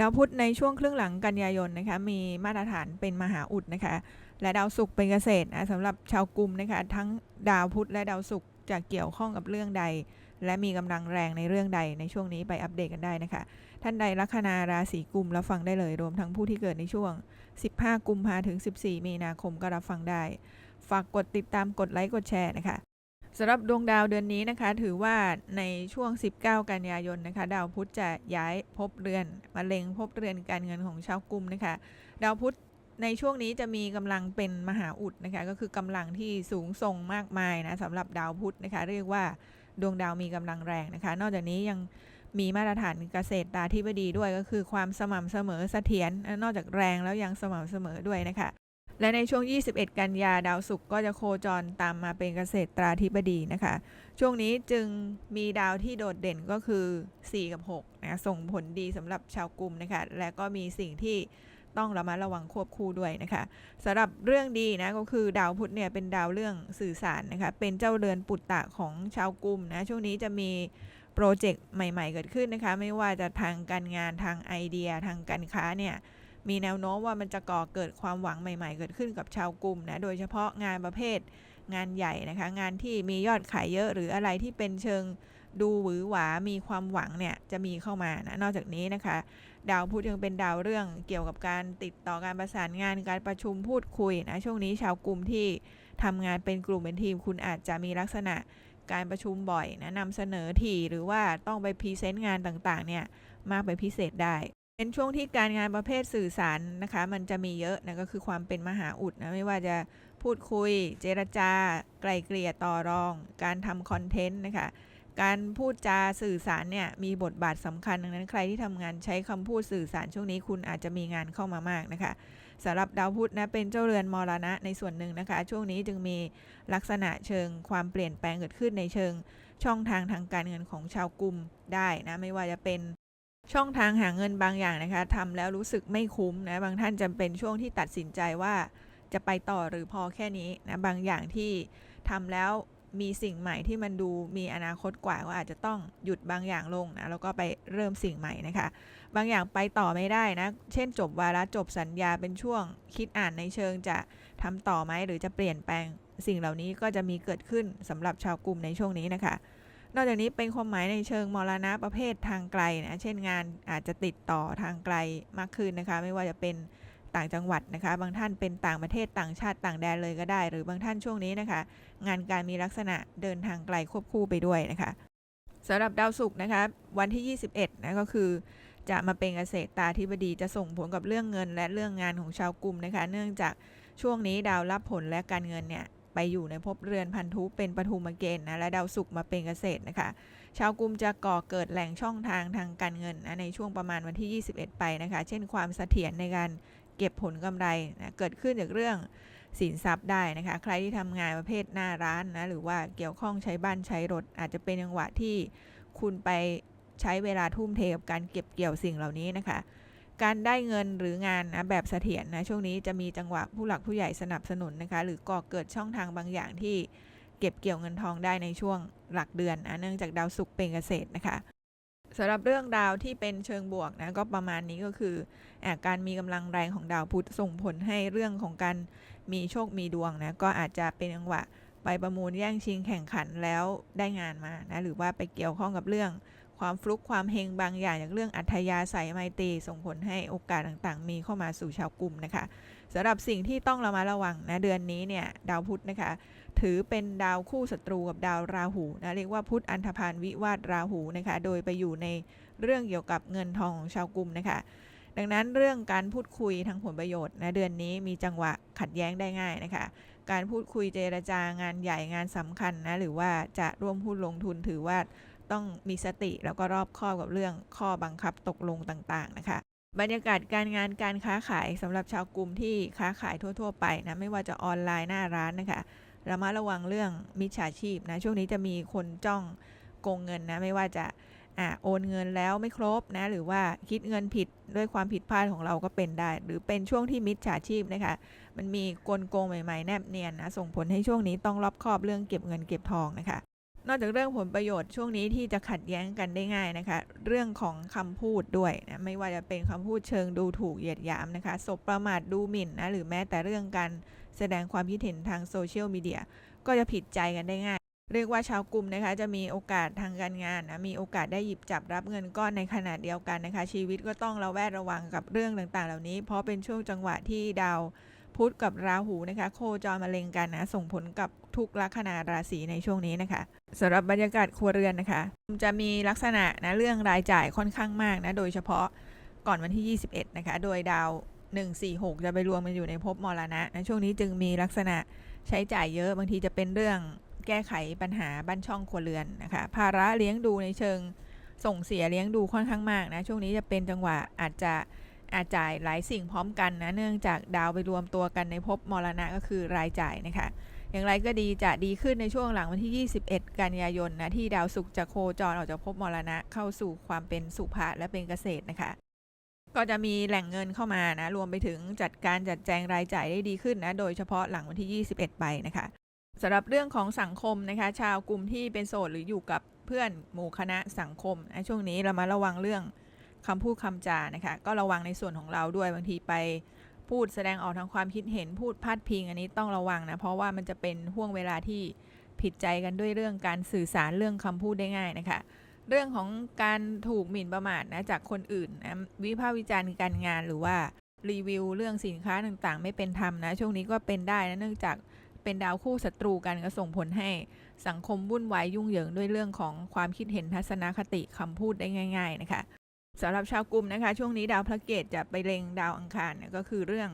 ดาวพุธในช่วงครึ่งหลังกันยายนนะคะมีมาตรฐานเป็นมหาอุดนะคะ และดาวศุกร์เป็นเกษตรนะสำหรับชาวกลุ่มนะคะทั้งดาวพุธและดาวศุกร์จะเกี่ยวข้องกับเรื่องใด และมีกำลังแรงในเรื่องใดในช่วงนี้ไปอัปเดตกันได้นะคะ ท่านใดลัคนาราศีกุมรับฟังได้เลยรวมทั้งผู้ที่เกิดในช่วง 15 กุมภาถึง 14 มีนาคมก็รับฟังได้ ฝากกดติดตามกดไลค์กดแชร์นะคะ สำหรับดวงดาวเดือนนี้นะคะ ถือว่าในช่วง 19 กันยายนนะคะ ดาวพุธจะย้ายภพเรือนมาเล็งภพเรือนการเงินของชาวกุมนะคะ ดาวพุธในช่วงนี้จะมีกำลังเป็นมหาอุดนะคะ ก็คือกำลังที่สูงส่งมากมายนะสำหรับดาวพุธนะคะ เรียกว่าดวงดาวมีกำลังแรงนะคะ นอกจากนี้ยังมีมาตรฐานเกษตรตาธิบดีด้วยก็คือความสม่ำเสมอเสถียรนอกจากแรงแล้วยังสม่ำเสมอด้วยนะคะ และในช่วง 21 กันยาดาวศุกร์ก็จะโคจรตามมาเป็นเกษตรตราธิบดีนะคะ ช่วงนี้จึงมีดาวที่โดดเด่นก็คือ 4 กับ6นะส่งผลดีสำหรับชาวกลุ่มนะคะ และก็มีสิ่งที่ต้องระมัดระวังควบคู่ด้วยนะคะสำหรับเรื่องดีนะก็คือดาวพุธเนี่ยเป็นดาวเรื่องสื่อสารนะคะ เป็นเจ้าเรือนปุตตะของชาวกลุ่มนะช่วงนี้จะมีโปรเจกต์ใหม่ ๆ เกิดขึ้นนะคะ ไม่ว่าจะทางการงานทางไอเดียทางการค้าเนี่ย มีแนวโน้มว่ามันจะก่อเกิดความหวังใหม่ ๆ เกิดขึ้นกับชาวกลุ่มนะ โดยเฉพาะงานประเภทงานใหญ่นะคะ งานที่มียอดขายเยอะหรืออะไรที่เป็นเชิงดูหวือหวา มีความหวังเนี่ยจะมีเข้ามานะ นอกจากนี้นะคะ ดาวพุธยังเป็นดาวเรื่องเกี่ยวกับการติดต่อการประสานงานการประชุมพูดคุยนะ ช่วงนี้ชาวกลุ่มที่ทำงานเป็นกลุ่มเป็นทีม คุณอาจจะมีลักษณะการประชุมบ่อยนะนำเสนอทีหรือว่าต้องไปพรีเซนต์งานต่างๆเนี่ยมากเป็นพิเศษได้ เป็นช่วงที่การงานประเภทสื่อสารนะคะ มันจะมีเยอะนะก็คือความเป็นมหาอุดนะไม่ว่าจะพูดคุย เจรจา ไกลเกลี่ยต่อรอง การทำคอนเทนต์นะคะการพูดจาสื่อสารเนี่ยมีบทบาทสำคัญดังนั้นใครที่ทำงานใช้คำพูดสื่อสารช่วงนี้คุณอาจจะมีงานเข้ามามากนะคะสำหรับดาวพุธนะเป็นเจ้าเรือนมรณะในส่วนหนึ่งนะคะ ช่วงนี้จึงมีลักษณะเชิงความเปลี่ยนแปลงเกิดขึ้นในเชิงช่องทางทางการเงินของชาวกลุ่มได้นะไม่ว่าจะเป็น ช่องทางหาเงินบางอย่างนะคะทำแล้วรู้สึกไม่คุ้มนะบางท่านจำเป็นช่วงที่ตัดสินใจว่าจะไปต่อหรือพอแค่นี้นะบางอย่างที่ทำแล้วมีสิ่งใหม่ที่มันดูมีอนาคตกว่าก็อาจจะต้องหยุดบางอย่างลงนะแล้วก็ไปเริ่มสิ่งใหม่นะคะ บางอย่างไปต่อไม่ได้นะ เช่นจบวาระจบสัญญาเป็นช่วงคิดอ่านในเชิงจะทำต่อไหมหรือจะเปลี่ยนแปลง สิ่งเหล่านี้ก็จะมีเกิดขึ้นสำหรับชาวกลุ่มในช่วงนี้นะคะ นอกจากนี้เป็นความหมายในเชิงมรณะประเภททางไกลนะ เช่นงานอาจจะติดต่อทางไกลมากขึ้นนะคะ ไม่ว่าจะเป็นต่างจังหวัดนะคะ บางท่านเป็นต่างประเทศต่างชาติต่างแดนเลยก็ได้ หรือบางท่านช่วงนี้นะคะ งานการมีลักษณะเดินทางไกลควบคู่ไปด้วยนะคะสำหรับดาวศุกร์นะคะ วันที่ 21นะก็คือ จะมาเป็นเกษตรตาธิบดีจะส่งผลกับเรื่องเงิน และเรื่องงานของชาวกลุ่มนะคะ เนื่องจากช่วงนี้ดาวรับผลและการเงินเนี่ย ไปอยู่ในภพเรือนพันธุเป็นปฐุมเกณฑ์นะและดาวศุกร์มาเป็นเกษตรนะคะ ชาวกลุ่มจะก่อเกิดแหล่งช่องทางทางการเงินนะในช่วงประมาณวันที่ 21 ไปนะคะ เช่นความเสถียรในการเก็บผลกำไรนะเกิดขึ้นจากเรื่องสินทรัพย์ได้นะคะ ใครที่ทำงานประเภทหน้าร้านนะหรือว่าเกี่ยวข้องใช้บ้านใช้รถ อาจจะเป็นจังหวะที่คุณไปใช้เวลาทุ่มเทกับการเก็บเกี่ยวสิ่งเหล่านี้นะคะ การได้เงินหรืองานนะแบบเสถียรนะช่วงนี้จะมีจังหวะผู้หลักผู้ใหญ่สนับสนุนนะคะ หรือก่อเกิดช่องทางบางอย่างที่เก็บเกี่ยวเงินทองได้ในช่วงหลักเดือนนะเนื่องจากดาวศุกร์เป็นเกษตรนะคะสำหรับเรื่องดาวที่เป็นเชิงบวกนะก็ประมาณนี้ก็คืออการมีกำลังแรงของดาวพุธส่งผลให้เรื่องของการมีโชคมีดวงนะก็อาจจะเป็นจังหวะไปประมูลแย่งชิงแข่งขันแล้วได้งานมานะหรือว่าไปเกี่ยวข้องกับเรื่อง ความฟลุกความเฮงบางอย่างอย่างเรื่องอัธยาศัยไมตรีส่งผลให้โอกาสต่างๆ มีเข้ามาสู่ชาวกลุ่มนะคะสำหรับสิ่งที่ต้องระมัดระวังนะเดือนนี้เนี่ยดาวพุธนะคะ ถือเป็นดาวคู่ศัตรูกับดาวราหูนะเรียกว่าพุธอันธพาลวิวาทราหูนะคะโดยไปอยู่ในเรื่องเกี่ยวกับเงินทองของชาวกลุ่มนะคะดังนั้นเรื่องการพูดคุยทางผลประโยชน์นะเดือนนี้มีจังหวะขัดแย้งได้ง่ายนะคะ การพูดคุยเจรจางานใหญ่งานสำคัญนะหรือว่าจะร่วมหุ้นลงทุนถือว่า ต้องมีสติแล้วก็รอบคอบกับเรื่องข้อบังคับตกลงต่างๆนะคะ บรรยากาศการงานการค้าขายสำหรับชาวกลุ่มที่ค้าขายทั่ว ๆ ไปนะไม่ว่าจะออนไลน์หน้าร้านนะคะระมัดระวังเรื่องมิจฉาชีพนะช่วงนี้จะมีคนจ้องโกงเงินนะไม่ว่าจะอ่าโอนเงินแล้วไม่ครบนะหรือว่าคิดเงินผิดด้วยความผิดพลาดของเราก็เป็นได้ หรือเป็นช่วงที่มิจฉาชีพนะคะมันมีกลโกงใหม่ๆ แนบเนียนนะส่งผลให้ช่วงนี้ต้องรอบคอบเรื่องเก็บเงินเก็บทองนะคะ นอกจากเรื่องผลประโยชน์ช่วงนี้ที่จะขัดแย้งกันได้ง่ายนะคะ เรื่องของคำพูดด้วยนะไม่ว่าจะเป็นคำพูดเชิงดูถูกเหยียดหยามนะคะสบประมาทดูหมิ่นนะหรือแม้แต่เรื่องการแสดงความคิดเห็นทางโซเชียลมีเดียก็จะผิดใจกันได้ง่าย เรียกว่าชาวกลุ่มนะคะจะมีโอกาสทางการงานนะมีโอกาสได้หยิบจับรับเงินก้อนในขณะเดียวกันนะคะ ชีวิตก็ต้องระแวดระวังกับเรื่องต่างๆ เหล่านี้ เพราะเป็นช่วงจังหวะที่ดาว พุธกับราหูนะคะ โคจรมาเล็งกันนะ ส่งผลกับทุกลัคนาราศีในช่วงนี้นะคะสำหรับบรรยากาศครัวเรือนนะคะ จะมีลักษณะนะเรื่องรายจ่ายค่อนข้างมากนะ โดยเฉพาะก่อนวันที่ 21 นะคะ โดยดาว 146 จะไปรวมกันอยู่ในภพมรณะนะช่วงนี้จึงมีลักษณะใช้จ่ายเยอะบางทีจะเป็นเรื่องแก้ไขปัญหาบ้านช่องครัวเรือนนะคะ ภาระเลี้ยงดูในเชิงส่งเสียเลี้ยงดูค่อนข้างมากนะ ช่วงนี้จะเป็นจังหวะอาจจะ อาจจ่ายหลายสิ่งพร้อมกันนะ เนื่องจากดาวไปรวมตัวกันในภพมรณะก็คือรายจ่ายนะคะ อย่างไรก็ดีจะดีขึ้นในช่วงหลังวันที่ 21 กันยายนนะที่ดาวศุกร์จะโคจรออกจากภพมรณะเข้าสู่ความเป็นสุภะและเป็นเกษตรนะคะ ก็จะมีแหล่งเงินเข้ามานะรวมไปถึงจัดการจัดแจงรายจ่ายได้ดีขึ้นนะโดยเฉพาะหลังวันที่ 21 ไปนะคะสำหรับเรื่องของสังคมนะคะ ชาวกลุ่มที่เป็นโสดหรืออยู่กับเพื่อนหมู่คณะสังคมนะช่วงนี้เรามาระวังเรื่อง คำพูดคำจานะคะ ก็ระวังในส่วนของเราด้วยบางทีไปพูดแสดงออกทางความคิดเห็นพูดพาดพิง อันนี้ต้องระวังนะ เพราะว่ามันจะเป็นห่วงเวลาที่ผิดใจกันด้วยเรื่องการสื่อสารเรื่องคำพูดได้ง่ายนะคะ เรื่องของการถูกหมิ่นประมาทนะจากคนอื่นนะวิพากษ์วิจารณ์การงานหรือว่ารีวิวเรื่องสินค้าต่างๆ ไม่เป็นธรรมนะ ช่วงนี้ก็เป็นได้นะเนื่องจากเป็นดาวคู่ศัตรูกันก็ส่งผลให้สังคมวุ่นวายยุ่งเหยิงด้วยเรื่องของความคิดเห็นทัศนคติคำพูดได้ง่าย ๆ นะคะ สำหรับชาวกลุ่มนะคะ ช่วงนี้ดาวพระเกตจะไปเล็งดาวอังคารเนี่ยก็คือเรื่อง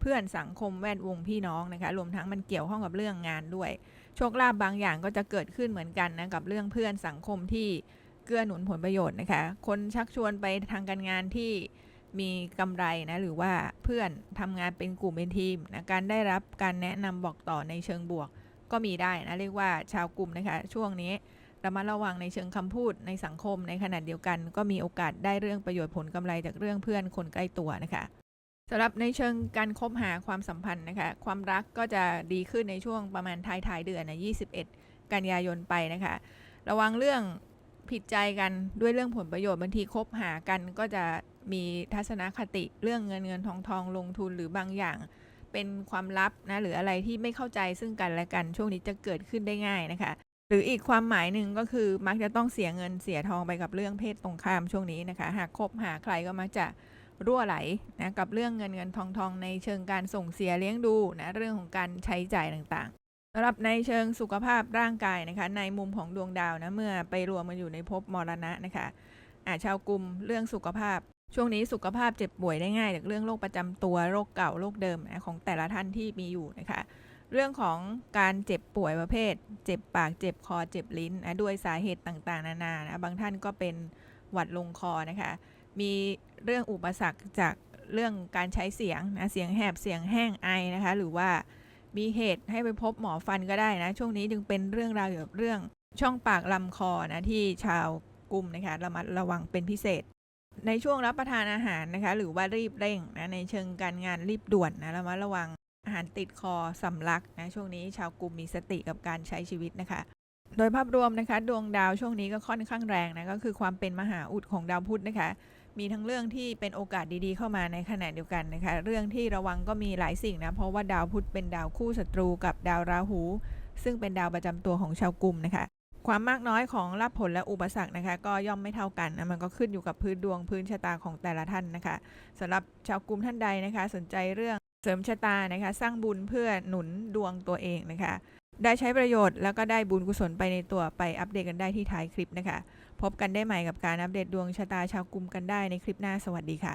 เพื่อนสังคมแวดวงพี่น้องนะคะ รวมทั้งมันเกี่ยวข้องกับเรื่องงานด้วย โชคลาภบางอย่างก็จะเกิดขึ้นเหมือนกันนะกับเรื่องเพื่อนสังคมที่เกื้อหนุนผลประโยชน์นะคะ คนชักชวนไปทางการงานที่มีกำไรนะหรือว่าเพื่อนทำงานเป็นกลุ่มเป็นทีมนะการได้รับการแนะนำบอกต่อในเชิงบวกก็มีได้นะเรียกว่าชาวกลุ่มนะคะ ช่วงนี้ ระมัดระวังในเชิงคำพูดในสังคมในขณะเดียวกัน ก็มีโอกาสได้เรื่องประโยชน์ผลกำไรจากเรื่องเพื่อนคนใกล้ตัวนะคะสำหรับในเชิงการคบหาความสัมพันธ์นะคะความรักก็จะดีขึ้นในช่วงประมาณท้ายท้ายเดือนนะ21 กันยายนไปนะคะ ระวังเรื่องผิดใจกันด้วยเรื่องผลประโยชน์บางทีคบหากันก็จะมีทัศนคติเรื่องเงินเงินทองทองลงทุนหรือบางอย่างเป็นความลับนะหรืออะไรที่ไม่เข้าใจซึ่งกันและกันช่วงนี้จะเกิดขึ้นได้ง่ายนะคะ หรืออีกความหมายหนึ่งก็คือมักจะต้องเสียเงินเสียทองไปกับเรื่องเพศตรงข้ามช่วงนี้นะคะ หากคบหาใครก็มักจะรั่วไหลนะกับเรื่องเงินเงินทองทองในเชิงการส่งเสียเลี้ยงดูนะเรื่องของการใช้จ่ายต่างๆสำหรับในเชิงสุขภาพร่างกายนะคะ ในมุมของดวงดาวนะเมื่อไปรวมมันอยู่ในภพมรณะนะคะอาชาวกลุ่มเรื่องสุขภาพ ช่วงนี้สุขภาพเจ็บป่วยได้ง่ายจากเรื่องโรคประจำตัวโรคเก่าโรคเดิมนะของแต่ละท่านที่มีอยู่นะคะ เรื่องของการเจ็บป่วยประเภท เจ็บปากเจ็บคอเจ็บลิ้นนะด้วยสาเหตุต่างๆ นานานะบางท่านก็เป็นหวัดลงคอนะคะมีเรื่องอุปสรรคจากเรื่องการใช้เสียงนะเสียงแหบเสียงแห้งไอนะคะ หรือว่ามีเหตุให้ไปพบหมอฟันก็ได้นะ ช่วงนี้จึงเป็นเรื่องราวเกี่ยวกับเรื่องช่องปากลำคอนะที่ชาวกลุ่มนะคะระมัดระวังเป็นพิเศษ ในช่วงรับประทานอาหารนะคะ หรือว่ารีบเร่งนะในเชิงการงานรีบด่วนนะระมัดระวัง อาหารติดคอสำลักนะช่วงนี้ชาวกลุ่มมีสติกับการใช้ชีวิตนะคะ โดยภาพรวมนะคะ ดวงดาวช่วงนี้ก็ค่อนข้างแรงนะก็คือความเป็นมหาอุดของดาวพุธนะคะ มีทั้งเรื่องที่เป็นโอกาสดีๆเข้ามาในขณะเดียวกันนะคะ เรื่องที่ระวังก็มีหลายสิ่งนะเพราะว่าดาวพุธเป็นดาวคู่ศัตรูกับดาวราหู ซึ่งเป็นดาวประจำตัวของชาวกลุ่มนะคะความมากน้อยของรับผลและอุปสรรคนะคะ ก็ย่อมไม่เท่ากันนะมันก็ขึ้นอยู่กับพื้นดวงพื้นชะตาของแต่ละท่านนะคะสำหรับชาวกลุ่มท่านใดนะคะ สนใจเรื่อง เสริมชะตานะคะ สร้างบุญเพื่อหนุนดวงตัวเองนะคะ ได้ใช้ประโยชน์แล้วก็ได้บุญกุศลไปในตัวไปอัปเดตกันได้ที่ท้ายคลิปนะคะ พบกันได้ใหม่กับการอัปเดตดวงชะตาชาวกลุ่มกันได้ในคลิปหน้าสวัสดีค่ะ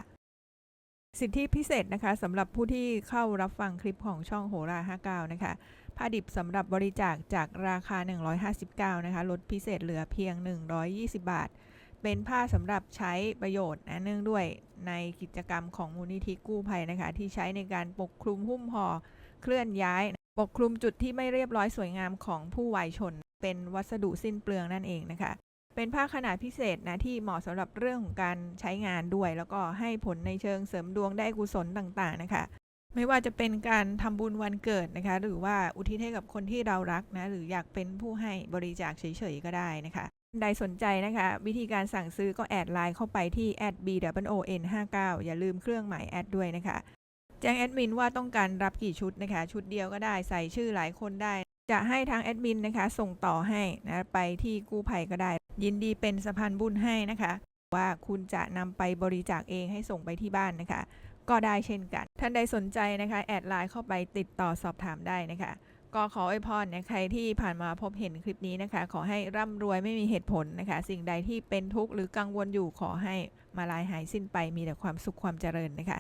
สิทธิพิเศษนะคะสำหรับผู้ที่เข้ารับฟังคลิปของช่องโหรา59นะคะผ้าดิบสำหรับบริจาคจากราคา 159นะคะลดพิเศษเหลือเพียง 120 บาท เป็นผ้าสำหรับใช้ประโยชน์นะเนื่องด้วยในกิจกรรมของมูลนิธิกู้ภัยนะคะ ที่ใช้ในการปกคลุมหุ้มห่อเคลื่อนย้าย ปกคลุมจุดที่ไม่เรียบร้อยสวยงามของผู้วัยชน เป็นวัสดุสิ้นเปลืองนั่นเองนะคะ เป็นผ้าขนาดพิเศษนะที่เหมาะสำหรับเรื่องของการใช้งานด้วย แล้วก็ให้ผลในเชิงเสริมดวงได้กุศลต่างๆนะคะ ไม่ว่าจะเป็นการทำบุญวันเกิดนะคะ หรือว่าอุทิศให้กับคนที่เรารักนะหรืออยากเป็นผู้ให้บริจาคเฉยๆก็ได้นะคะ ใดสนใจนะคะ วิธีการสั่งซื้อก็แอดไลน์เข้าไปที่ b w o n 5 9อย่าลืมเครื่องหมายแอดด้วยนะคะ แจ้งแอดมินว่าต้องการรับกี่ชุดนะคะ ชุดเดียวก็ได้ใส่ชื่อหลายคนได้ จะให้ทางแอดมินนะคะ ส่งต่อให้นะไปที่กู้ภัยก็ได้ ยินดีเป็นสะพานบุญให้นะคะ ว่าคุณจะนำไปบริจาคเองให้ส่งไปที่บ้านนะคะ ก็ได้เช่นกัน ท่านใดสนใจนะคะ แอดไลน์เข้าไปติดต่อสอบถามได้นะคะ ก็ขออวยพรนะใครที่ผ่านมาพบเห็นคลิปนี้นะคะ ขอให้ร่ำรวยไม่มีเหตุผลนะคะ สิ่งใดที่เป็นทุกข์หรือกังวลอยู่ขอให้มาลายหายสิ้นไปมีแต่ความสุขความเจริญนะคะ